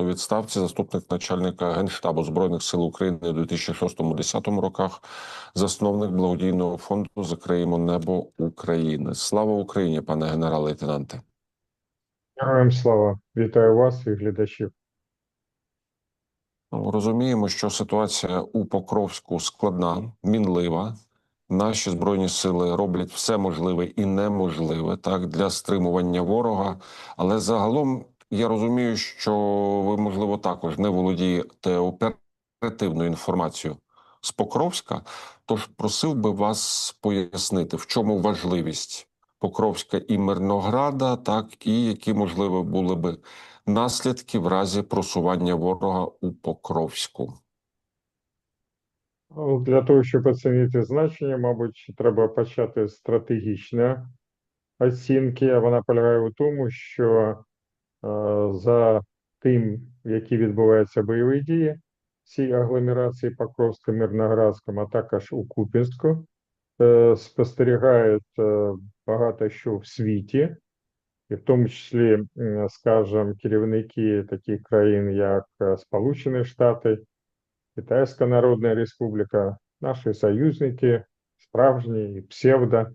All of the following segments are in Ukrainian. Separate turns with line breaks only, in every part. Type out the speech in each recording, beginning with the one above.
у відставці, заступник начальника Генштабу Збройних сил України у 2006-2010 роках, засновник благодійного фонду Закриємо небо України. Слава Україні, пане генерал-лейтенанте.
Героям слава, вітаю вас і глядачів.
Ну, Розуміємо, що ситуація у Покровську складна, мінлива. Наші збройні сили роблять все можливе і неможливе так для стримування ворога. Але загалом я розумію, що ви, можливо, також не володієте оперативною інформацією з Покровська. Тож просив би вас пояснити, в чому важливість Покровська і Мирнограда, так і які можливо були би наслідки в разі просування ворога у Покровську.
Ну, Для того, щоб оцінити значення, мабуть, треба почати з стратегічної оцінки. Вона полягає у тому, що за тим, які відбуваються бойові дії, цій агломерації Покровська, Мирноградському, а також у Куп'янську, е, спостерігають е, багато що в світі, і в тому числі, скажімо, керівники таких країн, як е, Сполучені Штати, Китайська Народна Республіка, наші союзники, справжні і псевдо,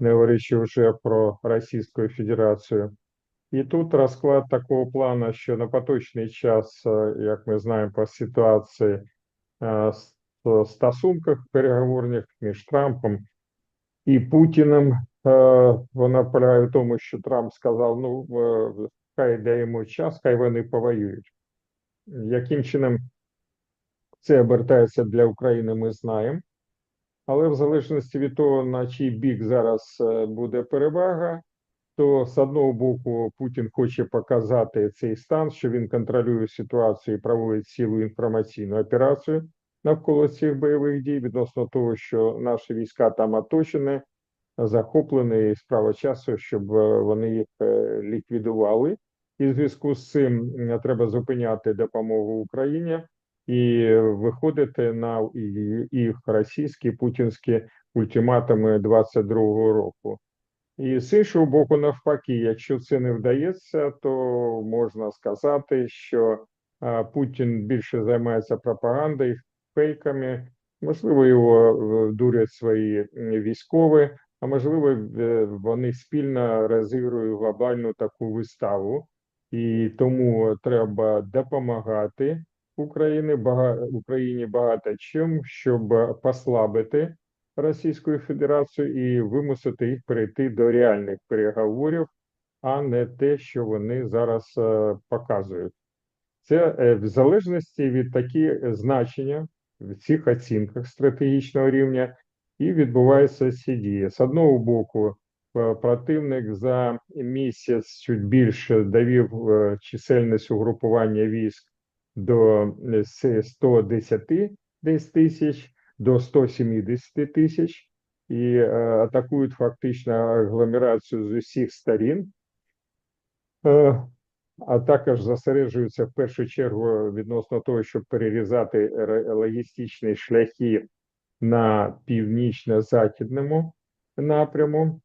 не говорячи вже про Російську Федерацію. І тут розклад такого плану, що на поточний час, як ми знаємо по ситуації, е, в стосунках переговорних між Трампом і Путіним, вона полягає в тому, що Трамп сказав: ну, хай даємо час, хай вони повоюють. Яким чином це обертається для України, ми знаємо. Але в залежності від того, на чий бік зараз е, буде перевага, то з одного боку Путін хоче показати цей стан, що він контролює ситуацію і проводить цілу інформаційну операцію навколо цих бойових дій, відносно того, що наші війська там оточені, захоплені, і справа часу, щоб е, вони їх е, ліквідували. І в зв'язку з цим треба зупиняти допомогу Україні і виходити на їх російські путінські ультиматуми 22-го року. І з іншого боку, навпаки, якщо це не вдається, то можна сказати, що Путін більше займається пропагандою, фейками, можливо, його е, дурять свої військові, а можливо, е, вони спільно розігрують глобальну таку виставу, і тому треба допомагати Україні, бага, Україні багато чим, щоб послабити Російською Федерацією і вимусити їх перейти до реальних переговорів, а не те, що вони зараз е, показують. Це е, в залежності від такі значення в цих оцінках стратегічного рівня і відбуваються ці дії. З одного боку, е, противник за місяць чуть більше довів е, чисельність угрупування військ до е, с- 110 десь тисяч до 170 тисяч і е, атакують фактично агломерацію з усіх сторін. Е, а також зосереджуються в першу чергу відносно того, щоб перерізати логістичні шляхи на північно-західному напряму.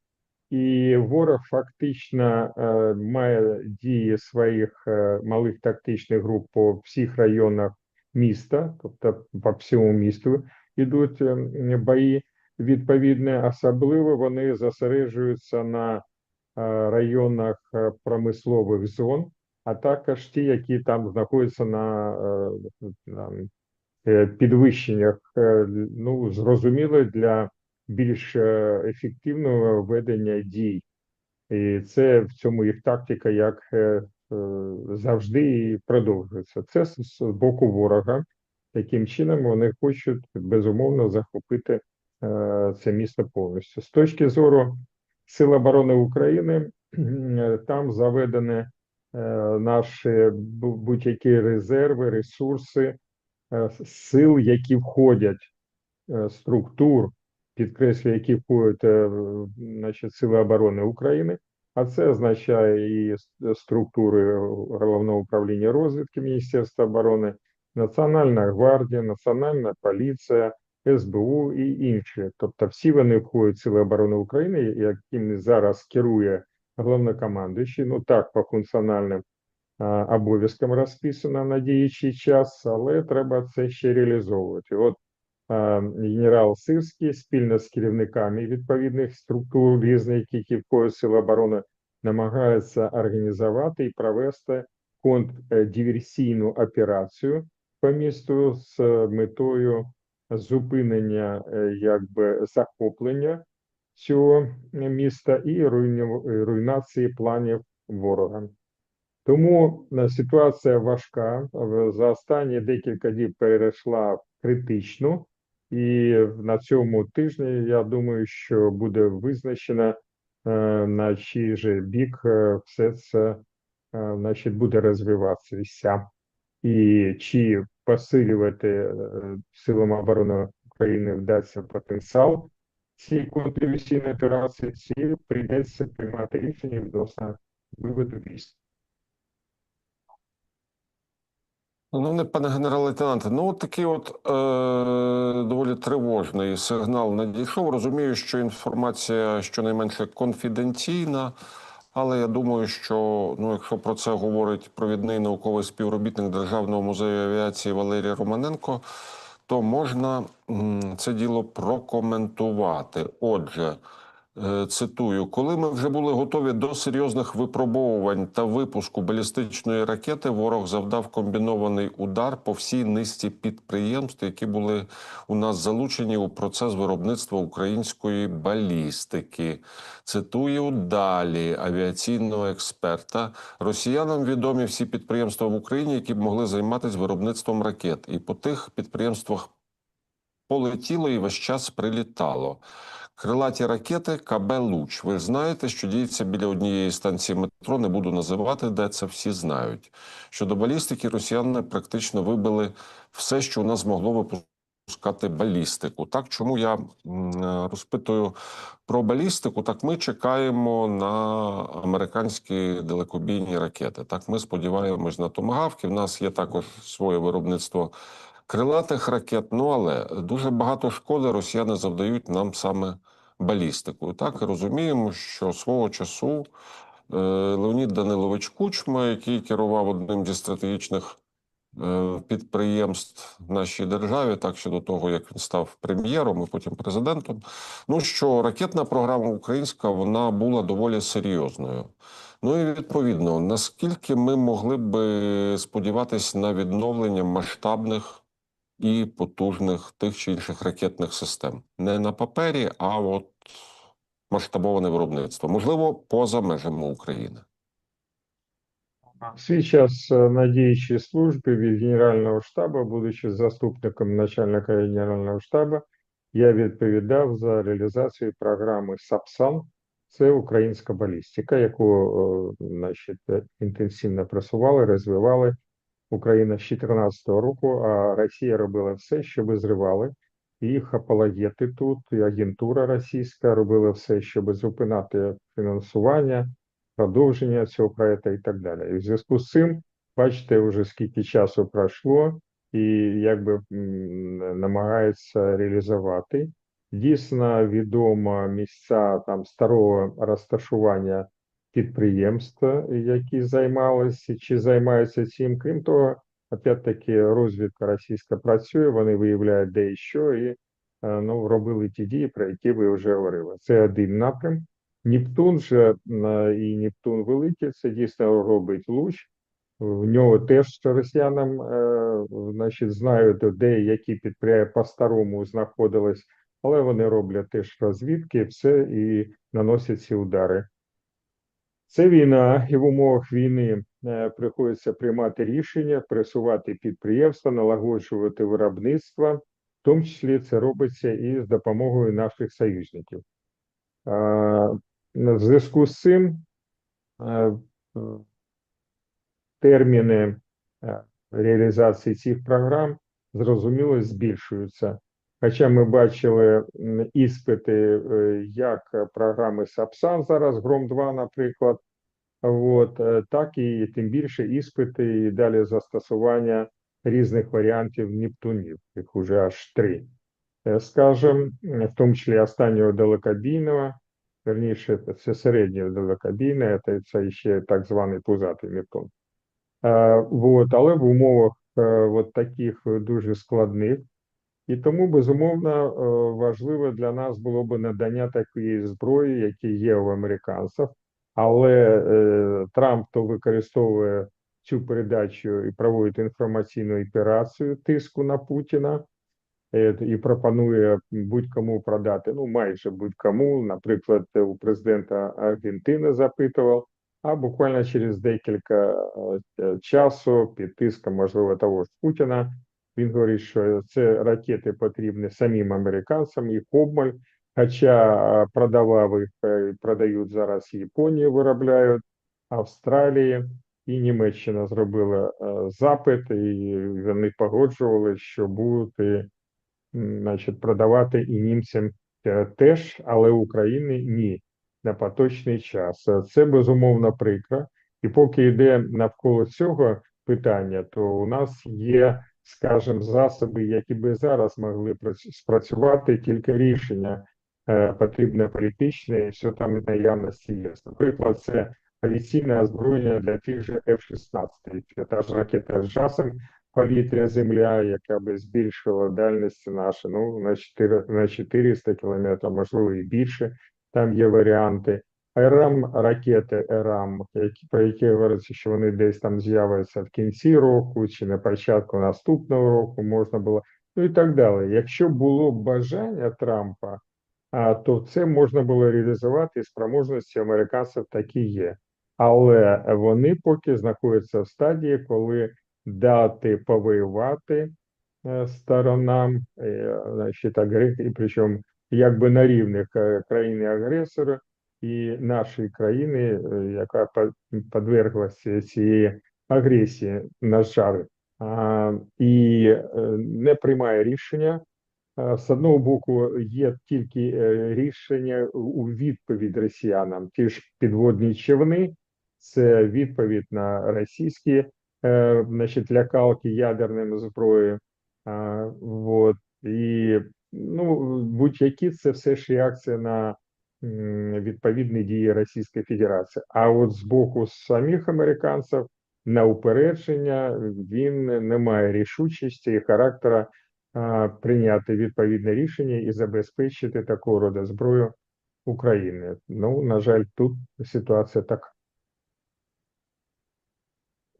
І ворог фактично е, має дії своїх малих тактичних груп по всіх районах міста, тобто по всьому місту йдуть е, бої. Відповідно, особливо вони зосереджуються на е, районах е, промислових зон, а також ті, які там знаходяться на, е, підвищеннях, ну зрозуміло для більш ефективного ведення дій. І це в цьому їх тактика, як завжди і продовжується. Це з боку ворога. Таким чином вони хочуть безумовно захопити е, це місто повністю. З точки зору Сил оборони України, е, там заведені е, наші будь-які резерви, ресурси сил, які входять структур, підкреслюю, які входять значить, Сили оборони України, а це означає і структури Головного управління розвідки Міністерства оборони, Національна гвардія, Національна поліція, СБУ і інші. Тобто всі вони входять в Сили оборони України, якими зараз керує головнокомандуючий, ну так, по функціональним а, обов'язком розписано на діючий час, але треба це ще реалізовувати. От генерал Сирський спільно з керівниками відповідних структур різних, які входять в Сили оборони, намагається організувати і провести контрдиверсійну операцію по місту з метою зупинення е, якби захоплення цього міста і руйнації планів ворога. Тому е, ситуація важка. За останні декілька діб перейшла в критичну, і на цьому тижні я думаю, що буде визначено е, на чий же бік все це значить, буде розвиватися. І чи посилювати е, силам оборони України вдасться потенціал цієї контрдиверсійної операції, чи прийдеться приймати рішення відносно виводу військ.
Ну, пане генерал-лейтенанте, ну от такий от е, доволі тривожний сигнал надійшов. Розумію, що інформація щонайменше конфіденційна, але я думаю, що ну, якщо про це говорить провідний науковий співробітник Державного музею авіації Валерій Романенко, то можна це діло прокоментувати. Отже, цитую: коли ми вже були готові до серйозних випробовувань та випуску балістичної ракети, ворог завдав комбінований удар по всій низці підприємств, які були у нас залучені у процес виробництва української балістики. Цитую далі авіаційного експерта. Росіянам відомі всі підприємства в Україні, які б могли займатися виробництвом ракет, і по тих підприємствах полетіло і весь час прилітало. Крилаті ракети КБ Луч. Ви знаєте, що діється біля однієї станції метро. Не буду називати, де це всі знають. Щодо балістики, росіяни практично вибили все, що у нас змогло випускати балістику. Так, чому я розпитую про балістику? Так, ми чекаємо на американські далекобійні ракети. Так, ми сподіваємось на томагавки. В нас є також своє виробництво крилатих ракет. Ну але дуже багато шкоди росіяни завдають нам саме балістикою. Так і розуміємо, що свого часу е, Леонід Данилович Кучма, який керував одним зі стратегічних е, підприємств нашій державі, так ще до того, як він став прем'єром і потім президентом. Ну що ракетна програма українська вона була доволі серйозною. Ну і відповідно, наскільки ми могли би сподіватися на відновлення масштабних і потужних тих чи інших ракетних систем. Не на папері, а от масштабоване виробництво, можливо, поза межами України.
В свій час е, на діючій службі від Генерального штабу, будучи заступником начальника Генерального штабу, я відповідав за реалізацію програми САПСАН. Це українська балістика, яку е, значить, е, інтенсивно просували, розвивали Україна з 2014 року, а Росія робила все, щоб зривали. Їх апологети тут, і агентура російська робила все, щоб зупинати фінансування, продовження цього проекту і так далі. І в зв'язку з цим, бачите, вже скільки часу пройшло, і якби м, намагається реалізувати. Дійсно відомо місця там старого розташування підприємств, які займалися чи займаються цим. Крім того, опять-таки розвідка російська працює, вони виявляють де і що, і е, ну, робили ті дії, про які ви вже говорили. Це один напрям. Нептун же і Нептун Великий, це дійсно робить луч. В нього теж росіянам е, значить, знають, де які підприємства по-старому знаходились, але вони роблять теж розвідки, все і наносять ці удари. Це війна, і в умовах війни е, приходиться приймати рішення, пресувати підприємства, налагоджувати виробництво, в тому числі це робиться і з допомогою наших союзників. В зв'язку з цим е, терміни е, реалізації цих програм зрозуміло збільшуються. Хоча ми бачили іспити, е, як програми САПСАН зараз, Гром-2, наприклад, От, е, так і тим більше іспити і далі застосування різних варіантів Нептунів, їх уже аж три. Е, Скажем, в тому числі останнього далекобійного, верніше, це середнього далекобійне, це, це ще так званий пузатий Нептун. Вот, але в умовах от таких дуже складних. І тому, безумовно, е, важливо для нас було б надання такої зброї, які є у американців. Але е, Трамп то використовує цю передачу і проводить інформаційну операцію тиску на Путіна е, і пропонує будь-кому продати. Ну, майже будь-кому. Наприклад, у президента Аргентини запитував, а буквально через декілька е, часу під тиском, можливо, того ж Путіна. Він говорить, що це ракети потрібні самим американцям, їх обмаль. Хоча е, продавав їх, е, продають зараз Японії, виробляють Австралії і Німеччина зробила е, запит, і вони погоджували, що будуть значить, продавати і німцям теж, але України ні на поточний час. Це безумовно прикро. І поки йде навколо цього питання, то у нас є, скажімо, засоби, які би зараз могли прац- спрацювати, тільки рішення е, потрібне політичне, і все там в наявності є. Наприклад, це авіаційне озброєння для тих же F-16. Це та ж ракета з жасом повітря земля, яка би збільшила дальності наші, ну, на 4, на 400 кілометрів, можливо, і більше. Там є варіанти. РАМ ракети які про які говориться, що вони десь там з'являться в кінці року чи на початку наступного року можна було, ну і так далі. Якщо було бажання Трампа, то це можна було реалізувати і спроможності американців такі є. Але вони поки знаходяться в стадії, коли дати повоювати е, сторонам, е, значить, агре- і причому якби на рівних е, країни-агресора і нашої країни, е, яка подверглася цієї агресії, на жаль, і е, не приймає рішення. З одного боку, є тільки е, рішення у відповідь росіянам, ті ж підводні човни, це відповідь на російські значить, лякалки ядерними зброєю. А, вот. І ну, будь-які це все ж реакція на відповідні дії Російської Федерації. А от з боку самих американців на упередження він не має рішучості і характера прийняти відповідне рішення і забезпечити такого роду зброю України. Ну, на жаль, тут ситуація така.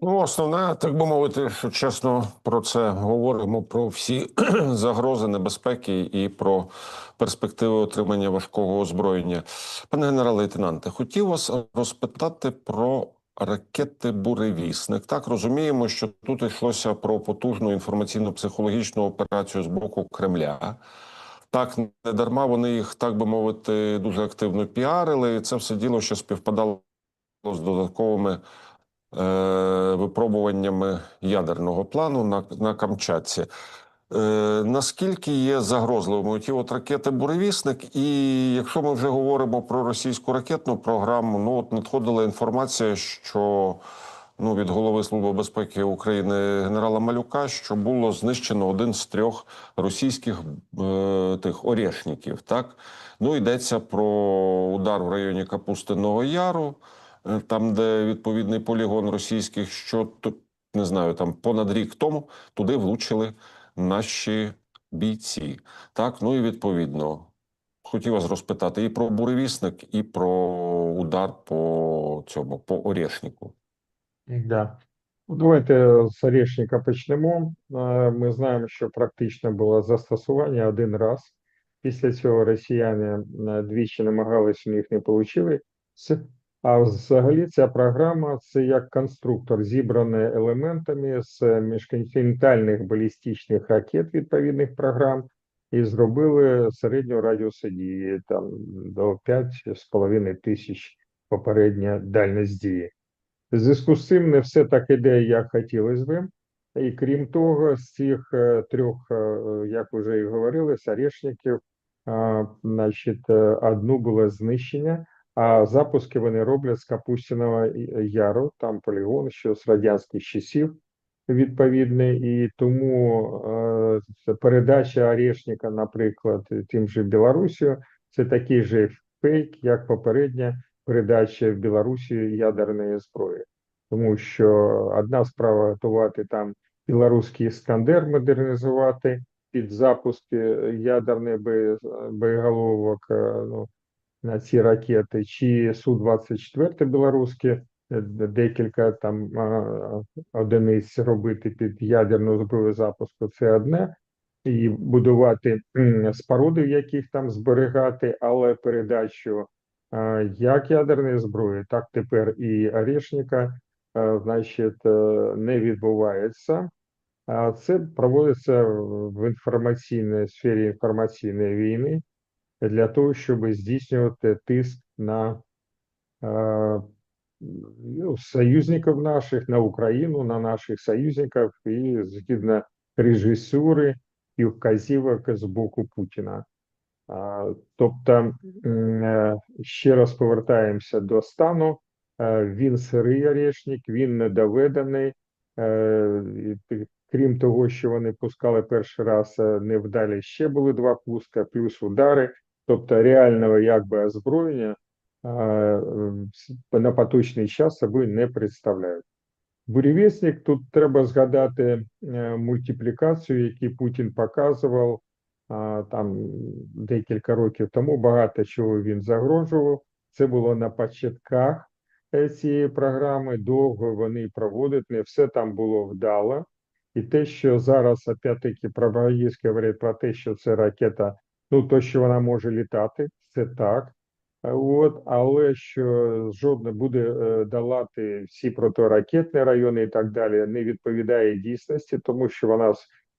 Ну, основне, так би мовити, що чесно про це говоримо про всі загрози, небезпеки і про перспективи отримання важкого озброєння. Пане генерал-лейтенанте, хотів вас розпитати про ракети Буревісник. Так розуміємо, що тут йшлося про потужну інформаційно-психологічну операцію з боку Кремля. Так, не дарма вони їх, так би мовити, дуже активно піарили. І це все діло ще співпадало з додатковими випробуваннями ядерного плану на, на Камчатці. Е, наскільки є загрозливими ті от ракети Буревісник? І якщо ми вже говоримо про російську ракетну програму, ну от надходила інформація, що ну від голови Служби безпеки України генерала Малюка, що було знищено один з трьох російських е, тих орешників. Так ну йдеться про удар в районі Капустиного Яру, е, там, де відповідний полігон російських, що не знаю, там понад рік тому туди влучили наші бійці. Так, ну і відповідно. Хотів вас розпитати і про буревісник, і про удар по цьому по Орешнику.
Да. Ну, Давайте з Орешника почнемо. Е, Ми знаємо, що практично було застосування один раз. Після цього росіяни е, двічі намагалися, у них не вийшло. А взагалі ця програма це як конструктор, зібраний елементами з міжконтинентальних балістичних ракет відповідних програм, і зробили середню радіусу дії там до 5,5 тисяч попередня дальність дії. В зв'язку з цим не все так іде, як хотілося би. І крім того, з цих е, трьох, е, як вже і говорили, з значить, е, одну було знищення, а запуски вони роблять з Капустіного Яру, там полігон, що з радянських часів відповідний, і тому е, передача Орешника, наприклад, тим же Білорусію, це такий же фейк, як попередня передача в Білорусі ядерної зброї. тому що одна справа готувати там білоруський іскандер, модернізувати під запуск е, ядерних бої- боєголовок е, ну, на ці ракети, чи Су-24 білоруські, е, декілька там одиниць робити під ядерну зброю запуску, це одне. І будувати споруди, в яких там зберігати, але передачу як ядерної зброї, так тепер і Орешника, значить, е, не відбувається. Це проводиться в інформаційній сфері інформаційної війни для того, щоб здійснювати тиск на е, ну, союзників наших, на Україну, на наших союзників і згідно режисури і вказівок з боку Путіна. Тобто, е, ще раз повертаємося до стану. Е, Він сирий орешник, він недоведений. Крім того, що вони пускали перший раз невдалі, ще були два пуска, плюс удари. Тобто реального якби озброєння е, на поточний час собою не представляють. Буревісник, тут треба згадати е, мультиплікацію, яку Путін показував там декілька років тому. Багато чого він загрожував. Це було на початках е, цієї програми. Довго вони проводять, не все там було вдало. І те, що зараз опять-таки говорять про те, що це ракета, ну то, що вона може літати, це так. От, але що жодне буде е, долати всі протиракетні райони і так далі, не відповідає дійсності, тому що вона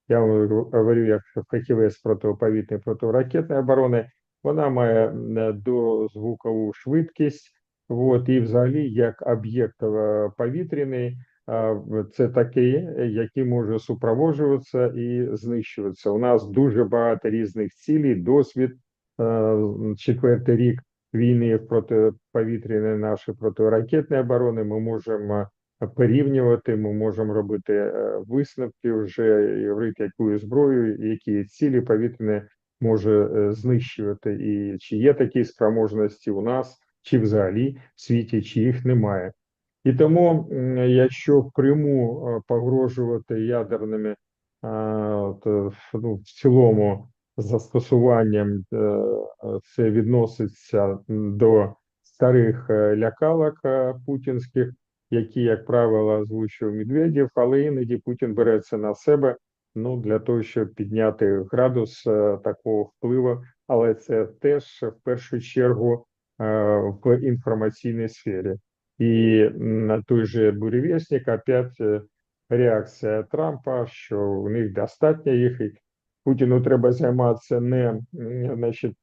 я вам говорю, як фахівець протиповітряної протиракетної оборони, вона має дозвукову швидкість, от, і взагалі як об'єкт е, повітряний, це такий, е, який може супроводжуватися і знищуватися. У нас дуже багато різних цілей, досвід, четвертий рік війни протиповітряної нашої протиракетної оборони. Ми можемо порівнювати, ми можемо робити е, висновки вже і говорити, якою зброєю, які цілі повітряне може е, знищувати, і чи є такі спроможності у нас, чи взагалі в світі, чи їх немає. І тому, якщо впряму е, погрожувати ядерними, а, от, е, ну, в цілому застосуванням, е, е, це відноситься до старих е, лякалок е, путінських, які, як правило, озвучив Медведєв, але іноді Путін бере це на себе ну, для того, щоб підняти градус е, такого впливу, але це теж в першу чергу е, в інформаційній сфері. І на той же буревестник опять е, реакція Трампа, що у них достатньо їх. і Путіну треба займатися не значить,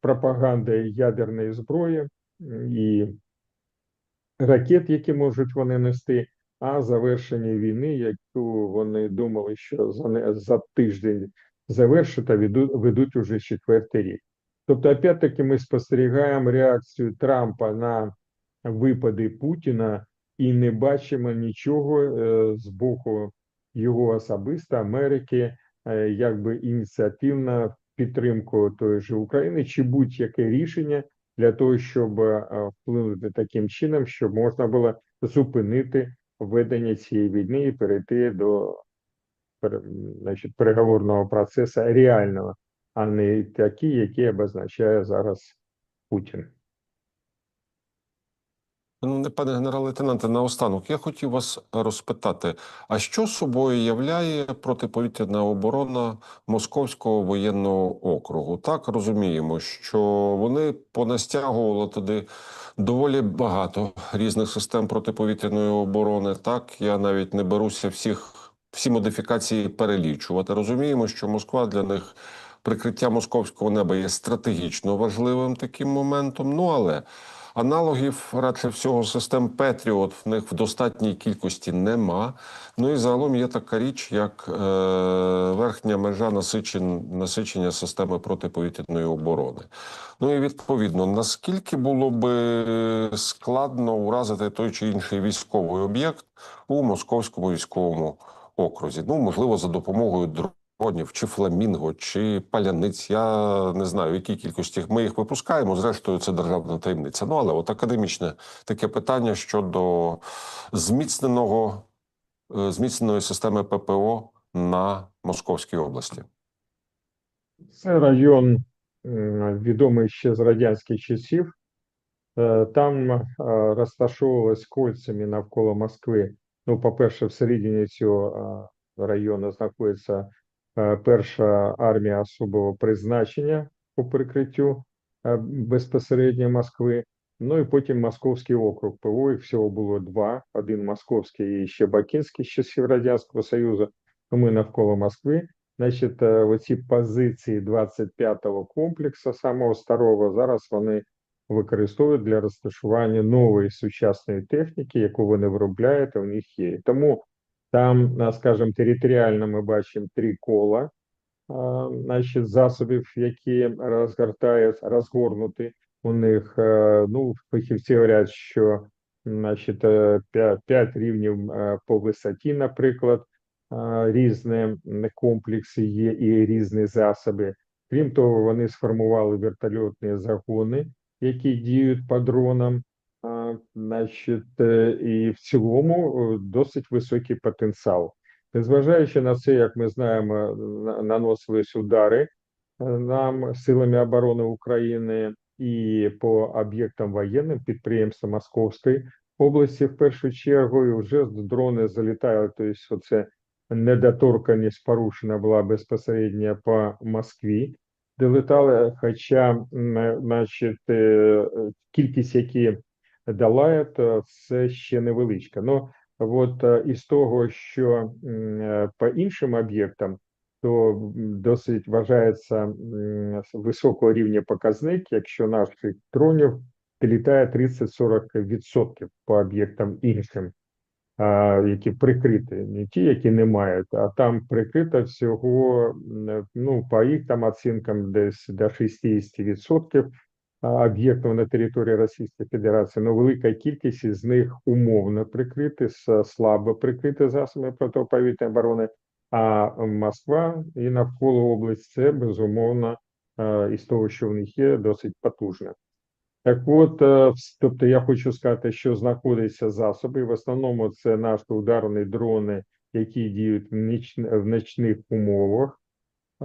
пропагандою ядерної зброї і ракет, які можуть вони нести, а завершення війни, яку вони думали, що за, за тиждень завершать, а ведуть, ведуть уже четвертий рік. Тобто, опять-таки, ми спостерігаємо реакцію Трампа на випади Путіна і не бачимо нічого е, з боку його особисто Америки, е, якби ініціативна підтримку тої ж України, чи будь-яке рішення для того, щоб е, вплинути таким чином, щоб можна було зупинити ведення цієї війни і перейти до значить, переговорного процесу реального, а не такий, який обозначає зараз Путін.
Ну, пане генерал-лейтенанте, наостанок, я хотів вас розпитати: а що собою являє протиповітряна оборона Московського воєнного округу? Так розуміємо, що вони понастягували туди доволі багато різних систем протиповітряної оборони. Так, я навіть не беруся всіх всі модифікації перелічувати. Розуміємо, що Москва для них прикриття московського неба є стратегічно важливим таким моментом. Ну але Аналогів радше всього систем Петріот в них в достатній кількості нема. Ну і загалом є така річ, як е, верхня межа насичен, насичення системи протиповітряної оборони. Ну і відповідно, наскільки було би складно уразити той чи інший військовий об'єкт у московському військовому окрузі? Ну можливо, за допомогою дронів, чи фламінго, чи паляниць. Я не знаю, в якій кількості ми їх випускаємо. Зрештою, це державна таємниця. Ну але от академічне таке питання щодо зміцненого е, зміцненої системи ППО на Московській області.
Це район відомий ще з радянських часів. Е, Там е, розташовувалось кольцями навколо Москви. Ну, по-перше, всередині цього району знаходиться перша армія особого призначення по прикриттю е, безпосередньо Москви. Ну і потім Московський округ ПВО. Їх всього було два: один московський і ще Бакинський з часів Радянського Союзу. Тому навколо Москви. Значить, е, оці позиції 25-го комплексу, самого старого, зараз вони використовують для розташування нової сучасної техніки, яку вони виробляють, в них є. Тому там, а, скажімо, територіально ми бачимо три кола, значить, засобів, які розгортають, розгорнуті у них. е, Ну, фахівці говорять, що значить, е, п'ять, п'ять рівнів е, по висоті, наприклад, різні комплекси є і різні засоби. Крім того, вони сформували вертольотні загони, які діють по дронам. Значить, е, і в цілому е, досить високий потенціал. Незважаючи на це, як ми знаємо, наносились удари е, нам силами оборони України і по об'єктам воєнним підприємствам Московської області в першу чергу, і вже дрони залітають. Тобто, оце недоторканність порушена була безпосередньо по Москві, де летали. Хоча, значить, кількість, які долають, е, це ще невеличка. Ну, от е, із того, що е, по іншим об'єктам, то досить вважається високого рівня показник, якщо наших дронів літає 30-40% по об'єктам іншим які прикриті, не ті, які не мають, а там прикрито всього, ну, по їх там оцінкам десь до 60% а, об'єктів на території Російської Федерації, але велика кількість із них умовно прикриті, слабо прикриті засобами протиповітряної оборони, а Москва і навколо область це безумовно із того, що в них є, досить потужне. Так от, е, тобто я хочу сказати, що знаходяться засоби. В основному це наші ударні дрони, які діють в нічних умовах,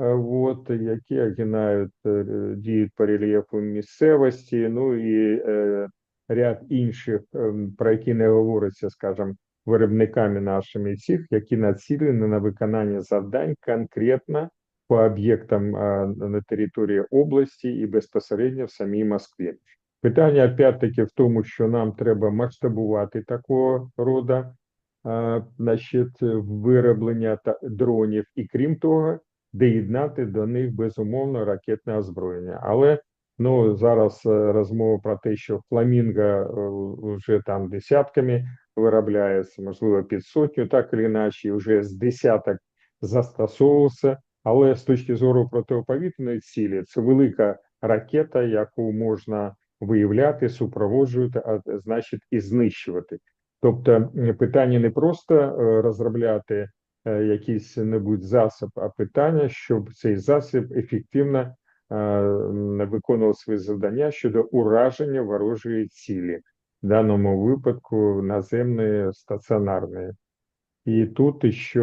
е, от, які огинають, е, діють по рельєфу місцевості, ну і е, ряд інших, про які не говориться, скажімо, виробниками нашими цих, які націлені на виконання завдань конкретно по об'єктам на території області і безпосередньо в самій Москві. Питання опять-таки в тому, що нам треба масштабувати такого роду значить, вироблення та дронів, і крім того, доєднати до них безумовно ракетне озброєння. Але ну зараз е, розмова про те, що фламінго е, вже там десятками виробляється, можливо, під сотню, так чи інакше, вже з десяток застосовувався. Але з точки зору протиповітряної цілі, це велика ракета, яку можна виявляти, супроводжувати, а значить і знищувати. Тобто питання не просто е, розробляти якийсь небудь засіб, а питання, щоб цей засіб ефективно е, виконував свої завдання щодо ураження ворожої цілі, в даному випадку наземної стаціонарної. І тут ще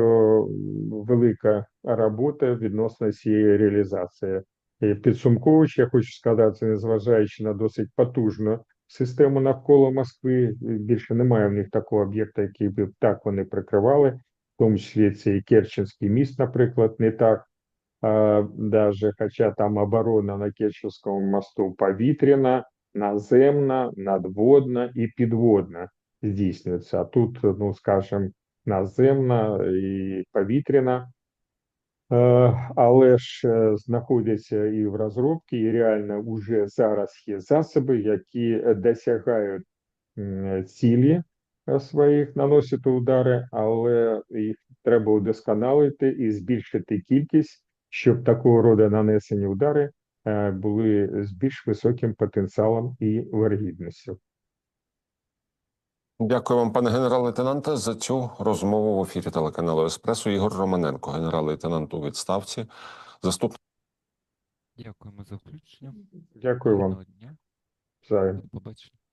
велика робота відносно цієї реалізації. І Підсумковуючи, я хочу сказати, незважаючи на досить потужну систему навколо Москви, більше немає в них такого об'єкта, який би так вони прикривали, в тому числі цей Керченський міст, наприклад, не так. Даже, хоча там оборона на Керченському мосту повітряна, наземна, надводна і підводна здійснюється. А тут, ну скажімо, наземна і повітряна. Е, але ж е, знаходяться і в розробці, і реально вже зараз є засоби, які е, досягають цілі своїх, наносити удари, але їх треба удосконалити і збільшити кількість, щоб такого роду нанесені удари е, були з більш високим потенціалом і вергідністю.
Дякую вам, пане генерал-лейтенанте, за цю розмову в ефірі телеканалу Еспресо. Ігор Романенко, генерал-лейтенант у відставці, заступник.
Дякуємо за включення.
Дякую вам
дня. До побачення.